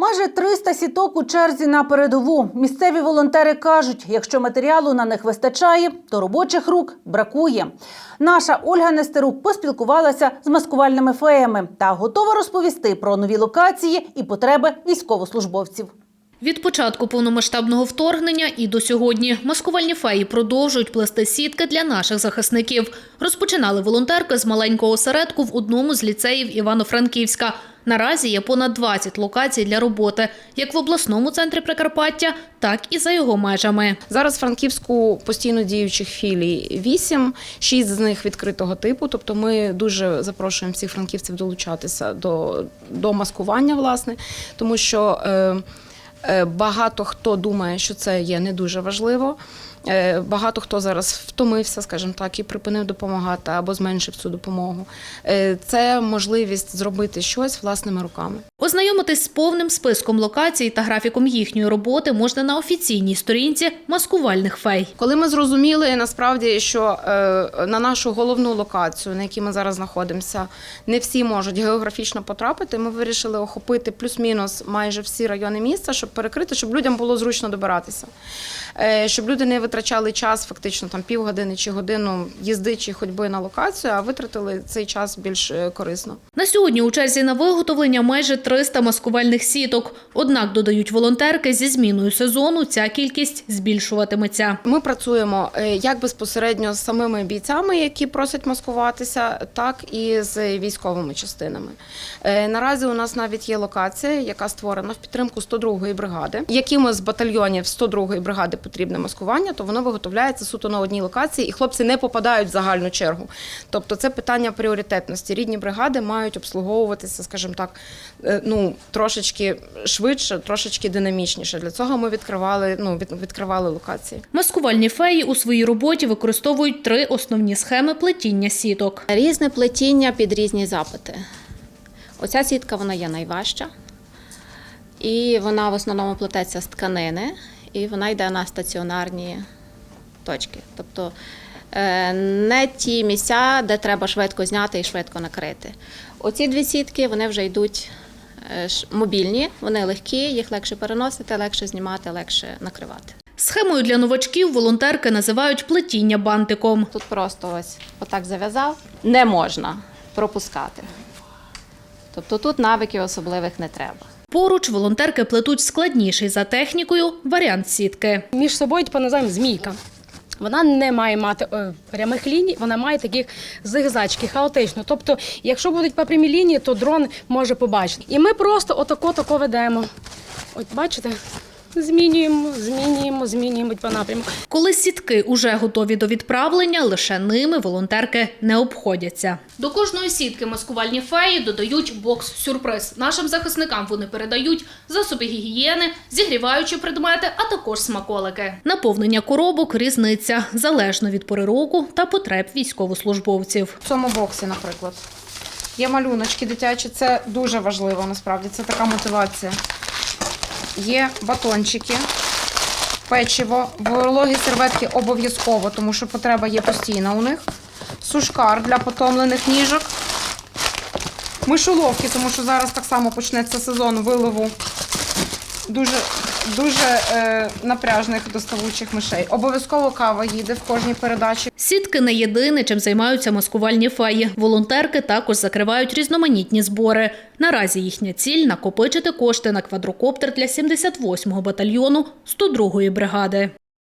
Майже 300 сіток у черзі на передову. Місцеві волонтери кажуть, якщо матеріалу на них вистачає, то робочих рук бракує. Наша Ольга Нестерук поспілкувалася з маскувальними феями та готова розповісти про нові локації і потреби військовослужбовців. Від початку повномасштабного вторгнення і до сьогодні маскувальні феї продовжують плести сітки для наших захисників. Розпочинали волонтерки з маленького осередку в одному з ліцеїв Івано-Франківська. Наразі є понад 20 локацій для роботи, як в обласному центрі Прикарпаття, так і за його межами. Зараз в Франківську постійно діючих філій вісім, шість з них відкритого типу. Тобто ми дуже запрошуємо всіх франківців долучатися до, до маскування, власне, тому що е, е, багато хто думає, що це є не дуже важливо. Е, Багато хто зараз втомився, скажімо так, і припинив допомагати або зменшив цю допомогу. Е, Це можливість зробити щось власними руками. Ознайомитись з повним списком локацій та графіком їхньої роботи можна на офіційній сторінці маскувальних фей. Коли ми зрозуміли насправді, що е, на нашу головну локацію, на якій ми зараз знаходимося, не всі можуть географічно потрапити, ми вирішили охопити плюс-мінус майже всі райони міста, щоб перекрити, щоб людям було зручно добиратися, щоб люди не витрачали час, фактично там півгодини чи годину їзди чи ходьби на локацію, а витратили цей час більш е, корисно. На сьогодні у черзі на виготовлення майже 300 маскувальних сіток. Однак, додають волонтерки, зі зміною сезону ця кількість збільшуватиметься. Ми працюємо е, як безпосередньо з самими бійцями, які просять маскуватися, так і з військовими частинами. Е, Наразі у нас навіть є локація, яка створена в підтримку 102-ї бригади. Якими з батальйонів 102-ї бригади потрібне маскування, то воно виготовляється суто на одній локації, і хлопці не попадають в загальну чергу. Тобто це питання пріоритетності. Рідні бригади мають обслуговуватися, скажімо так, е, ну трошечки швидше, трошечки динамічніше. Для цього ми відкривали, ну відкривали локації. Маскувальні феї у своїй роботі використовують три основні схеми плетіння сіток. Різне плетіння під різні запити. Оця сітка вона є найважча, і вона в основному плететься з тканини, і вона йде на стаціонарні точки. Тобто е, не ті місця, де треба швидко зняти і швидко накрити. Оці дві сітки вони вже йдуть е, мобільні, вони легкі, їх легше переносити, легше знімати, легше накривати. Схемою для новачків волонтерки називають плетіння бантиком. Тут просто ось отак зав'язав, не можна пропускати. Тобто тут навиків особливих не треба. Поруч волонтерки плетуть складніший за технікою варіант сітки. між собою типу, називаємо змійка. Вона не має мати е, прямих ліній, вона має таких зигзачки, хаотично. Тобто, якщо будуть по прямій лінії, то дрон може побачити. І ми просто отако тако ведемо. От бачите, змінюємо, змінюємо, змінюємо по напрямку. Коли сітки уже готові до відправлення, лише ними волонтерки не обходяться. До кожної сітки маскувальні феї додають бокс-сюрприз. Нашим захисникам вони передають засоби гігієни, зігріваючі предмети, а також смаколики. Наповнення коробок різниця залежно від пори року та потреб військовослужбовців. В цьому боксі, наприклад, є малюночки дитячі, це дуже важливо насправді, це така мотивація. Є батончики, печиво, вологі серветки обов'язково, тому що потреба є постійна у них. Сушкар для потомлених ніжок. Мишоловки, тому що зараз так само почнеться сезон вилову дуже, дуже е, напряжних доставучих мишей. Обов'язково кава їде в кожній передачі. Сітки не єдине, чим займаються маскувальні феї. Волонтерки також закривають різноманітні збори. Наразі їхня ціль накопичити кошти на квадрокоптер для 78-го батальйону 102-ї бригади.